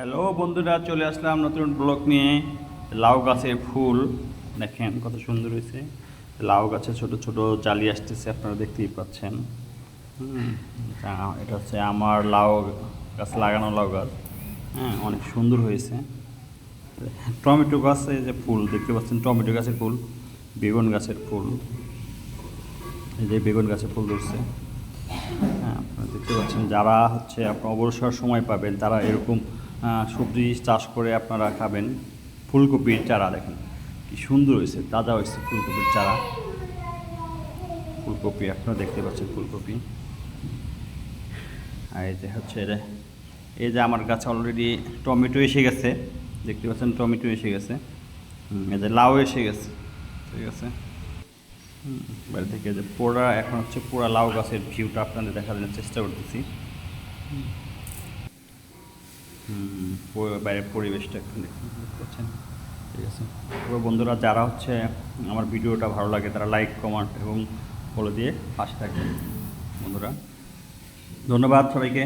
Hello বন্ধুরা, চলে আসলাম নতুন ব্লগ নিয়ে। লাউ গাছের ফুল। দেখেন কত সুন্দর হয়েছে। লাউ গাছে ছোট ছোট জালি আসতেছে, আপনারা দেখতেই পাচ্ছেন। এটা- এটা হচ্ছে আমার লাউ গাছ, লাগানো লাউ গাছ। হ্যাঁ অনেক সুন্দর হয়েছে। টমেটো গাছে যে ফুল, দেখতে পাচ্ছেন টমেটো গাছের ফুল, বেগুন গাছের ফুল। এই যে বেগুন গাছে ফুল ধরছে। হ্যাঁ আপনারা দেখতে পাচ্ছেন, যারা হচ্ছে আপনার অবসর সময় পাবেন, তারা এরকম সবজি চাষ করে আপনারা খাবেন। ফুলকপির চারা দেখেন, কি সুন্দর হয়েছে, তাজা হয়েছে ফুলকপির চারা। ফুলকপি, আপনারা দেখতে পাচ্ছেন ফুলকপি। আর এই যে হচ্ছে এটা এই যে আমার গাছে অলরেডি টমেটো এসে গেছে, দেখতে পাচ্ছেন টমেটো এসে গেছে। এই যে লাউ এসে গেছে, ঠিক আছে। বাড়ি থেকে যে পোড়া, এখন হচ্ছে পোড়া লাউ গাছের ভিউটা আপনাদের দেখানোর চেষ্টা করতেছি। বাইরের পরিবেশটা একটু দেখুন দেখতে পাচ্ছেন ঠিক আছে। তবে বন্ধুরা যারা হচ্ছে আমার ভিডিওটা ভালো লাগে তারা লাইক কমেন্ট এবং ফলো দিয়ে পাশে থাকবেন। বন্ধুরা ধন্যবাদ সবাইকে।